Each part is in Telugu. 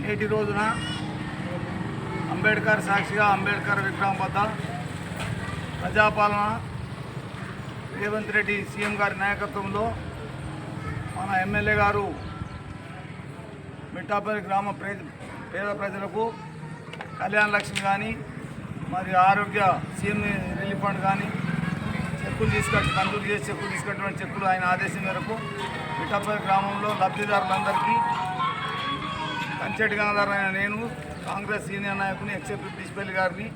నేటి రోజున అంబేద్కర్ సాక్షిగా అంబేద్కర్ విగ్రహం వద్ద ప్రజాపాలన రేవంత్ రెడ్డి సీఎం గారి నాయకత్వంలో మన ఎమ్మెల్యే గారు మిట్టాపల్లి గ్రామ ప్రే పేద ప్రజలకు కళ్యాణ లక్ష్మి కానీ మరి ఆరోగ్య సీఎం రిలీఫ్ ఫండ్ కానీ చెక్కులు తీసుకొచ్చి మంజూరు చేసి చెక్కులు తీసుకున్నటువంటి చెక్కులు ఆయన ఆదేశం మేరకు మిఠాపల్లి గ్రామంలో లబ్ధిదారులందరికీ కంచెటి గంగాధర్ నేను కాంగ్రెస్ సీనియర్ నాయకుని ఎక్సెప్ట్ పిచ్చిపల్లి గారిని.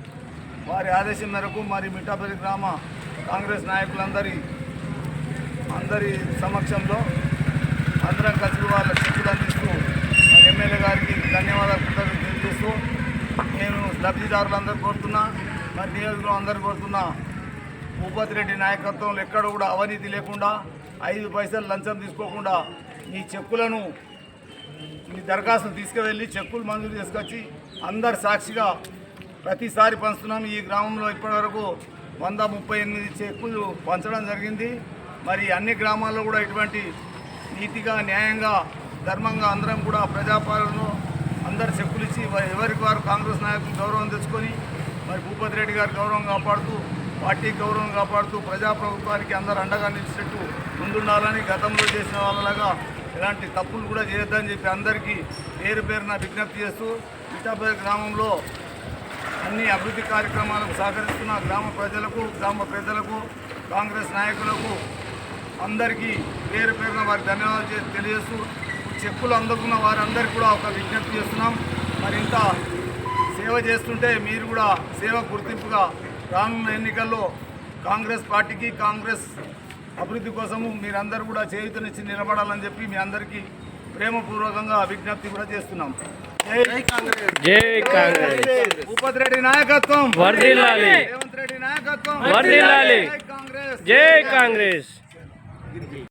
వారి ఆదేశం మేరకు మరి మిఠాపల్లి గ్రామ కాంగ్రెస్ నాయకులందరి అందరి సమక్షంలో అందరం కలిసి వాళ్ళ చెక్కులు అందిస్తూ ఎమ్మెల్యే గారికి ధన్యవాదాలు కృతజ్ఞతలు తెలియజేస్తూ నేను లబ్ధిదారులందరూ కోరుతున్నా మరి నియోజకవర్గం అందరూ కోరుతున్నా భూపతి రెడ్డి నాయకత్వంలో ఎక్కడ కూడా అవినీతి లేకుండా ఐదు పైసలు లంచం తీసుకోకుండా ఈ చెక్కులను మీ దరఖాస్తును తీసుకువెళ్ళి చెక్కులు మంజూరు చేసుకొచ్చి అందరు సాక్షిగా ప్రతిసారి పంచుతున్నాం. ఈ గ్రామంలో ఇప్పటివరకు వంద ముప్పై ఎనిమిది చెక్కులు పంచడం జరిగింది. మరి అన్ని గ్రామాల్లో కూడా ఇటువంటి నీతిగా న్యాయంగా ధర్మంగా అందరం కూడా ప్రజాపాలనలో అందరు చెక్కులు ఇచ్చి ఎవరికి వారు కాంగ్రెస్ నాయకులు గౌరవం తెచ్చుకొని మరి భూపతి రెడ్డి గారు గౌరవం కాపాడుతూ పార్టీ గౌరవం కాపాడుతూ ప్రజాప్రభుత్వానికి అందరు అండగా నిలిచినట్టు ముందుండాలని గతంలో చేసిన వాళ్ళలాగా ఇలాంటి తప్పులు కూడా చేయొద్దని చెప్పి అందరికీ పేరు పేరున విజ్ఞప్తి చేస్తూ ఇటాపల్లి గ్రామంలో అన్ని అభివృద్ధి కార్యక్రమాలకు సహకరిస్తున్న గ్రామ ప్రజలకు గ్రామ పెద్దలకు కాంగ్రెస్ నాయకులకు అందరికీ పేరు పేరున వారికి ధన్యవాదాలు తెలియజేస్తూ చెక్కులు అందుకున్న వారందరికీ కూడా ఒక విజ్ఞప్తి చేస్తున్నాం. మరింత సేవ చేస్తుంటే మీరు కూడా సేవ గుర్తింపుగా రానున్న ఎన్నికల్లో కాంగ్రెస్ పార్టీకి కాంగ్రెస్ అభివృద్ధి కోసము మీరందరూ కూడా చేయుతనిచ్చి నిలబడాలని చెప్పి మీ అందరికీ ప్రేమపూర్వకంగా విజ్ఞప్తి కూడా చేస్తున్నాం. జై కాంగ్రెస్. జై కాంగ్రెస్. భూపతి రెడ్డి నాయకత్వం. వర్ధిల్లాలి. రేవంత్ రెడ్డి నాయకత్వం. వర్ధిల్లాలి. జై కాంగ్రెస్. జై కాంగ్రెస్.